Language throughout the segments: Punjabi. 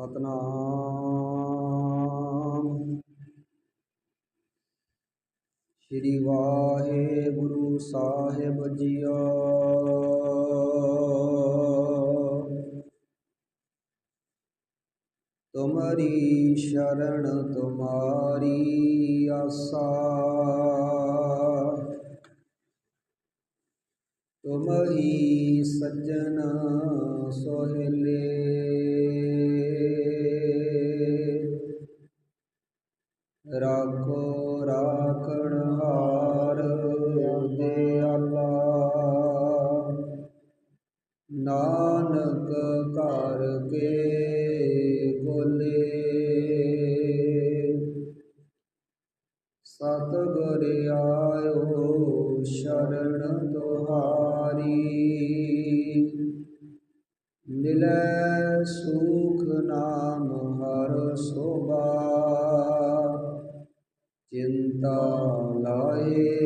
ਸਤਨਾਮ। ਸ੍ਰੀ ਵਾਹਿਗੁਰੂ ਸਾਹਿਬ ਜੀਓ। ਤੁਮਰੀ ਸ਼ਰਨ ਤੁਮਾਰੀ ਆਸਾ। ਤੁਮ ਹੀ ਸੱਜਣ ਸੋਹਲੇ। ਦਿਆਲਾ ਨਾਨਕ ਘਰ ਕੇ ਕੋਲੇ। ਸਤਿਗੁਰ ਆਇਓ ਸ਼ਰਨ ਤੁਹਾਰੀ। ਮਿਲੈ ਸੁਖ ਨਾਮ ਹਰ ਸੋਭਾ। ਚਿੰਤਾ ਲਾਏ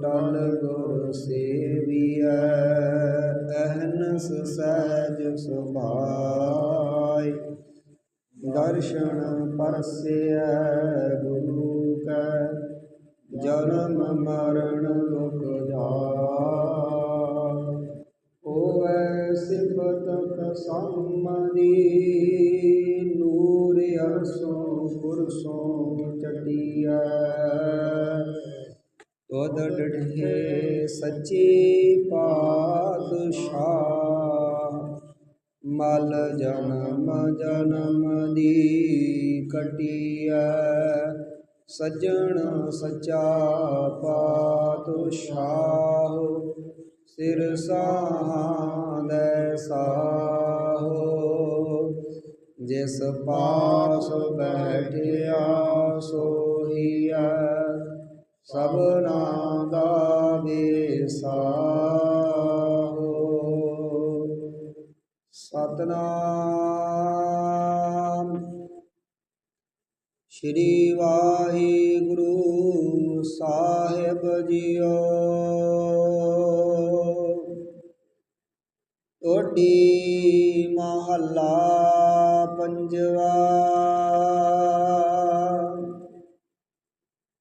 ਕਹੁ ਟਲ ਗੁਰ ਸੇਵੀਐ, ਅਹਨਸ ਸਹਿਜ ਸੁਭਾਈ ਦਰਸ਼ਨ ਪਰਸਿਐ ਗੁਰੂ ਕੈ, ਜਨਮ ਮਰਨ ਦੁਖ ਜਾਇ। ਹੋਵੈ ਸਿਫਤ ਕਸਮਦੀ ਨੂਰ ਅਰਸੋਂ ਪੁਰਸੋਂ ਚਟਿਐ ਤੁਧ ਡਢੇ ਸੱਚੇ ਪਾਤਸ਼ਾਹ। ਮਲ ਜਨਮ ਜਨਮ ਦੀ ਕਟਿਆ ਸੱਜਣ ਸਚਾ ਪਾਤਸ਼ਾਹ। ਸਿਰ ਸਾਹੰਦੈ ਸਾਹੋ, ਜਿਸ ਪਾਸ ਬੈਠਿਆ ਸੋਹੀਐ। ਸਭਨਾ ਦਾ ਵਿਸਾਹੋ ਸਤਨਾਮ। ਸ੍ਰੀ ਵਾਹਿਗੁਰੂ ਸਾਹਿਬ ਜੀਓ। ਟੋਡੀ ਮਹੱਲਾ ਪੰਜਵਾ।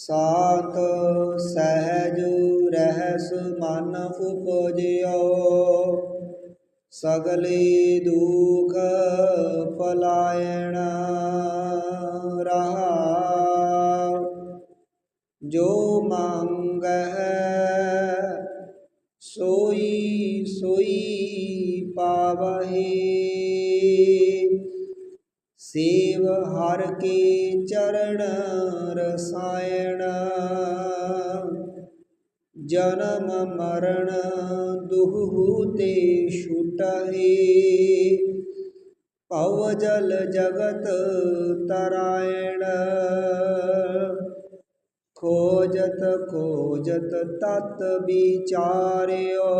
ਸਾਤ ਸਹਿਜ ਰਹਿਸ ਮਨ ਉਪਜਿਓ ਸਗਲੇ ਦੁਖ ਪਲਾਇਣ ਰਹਾ। ਜੋ ਮੰਗਹਿ ਸੋਈ ਸੋਈ ਪਾਵਹਿ ਸੇਵ ਹਰ ਕੇ ਚਰਨ ਰਸਾਇਣ। ਜਨਮ ਮਰਨ ਦੁਹੂ ਤੇ ਛੁਟਹਿ। ਭਵ ਜਲ ਜਗਤ ਤਰਾਇਣ। ਖੋਜਤ ਖੋਜਤ ਤਤ ਵਿਚਾਰਿਓ।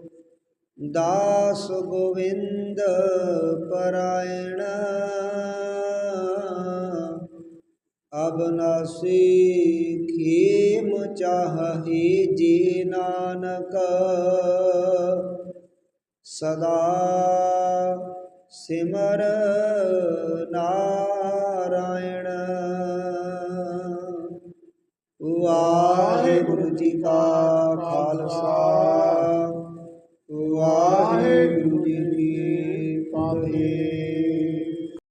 ਦਾਸ ਗੋਵਿੰਦ ਪਰਾਇਣ। ਅਬਨਾਸੀ ਖੇਮ ਚਾਹੇ ਜੇ ਨਾਨਕ। ਸਦਾ ਸਿਮਰ ਨਾਰਾਇਣ। ਵਾਹਿਗੁਰੂ ਜੀ ਕਾ ਖਾਲਸਾ। ਵਾਹਿਗੁਰੂ ਜੀ ਕੀ ਫਤਿਹ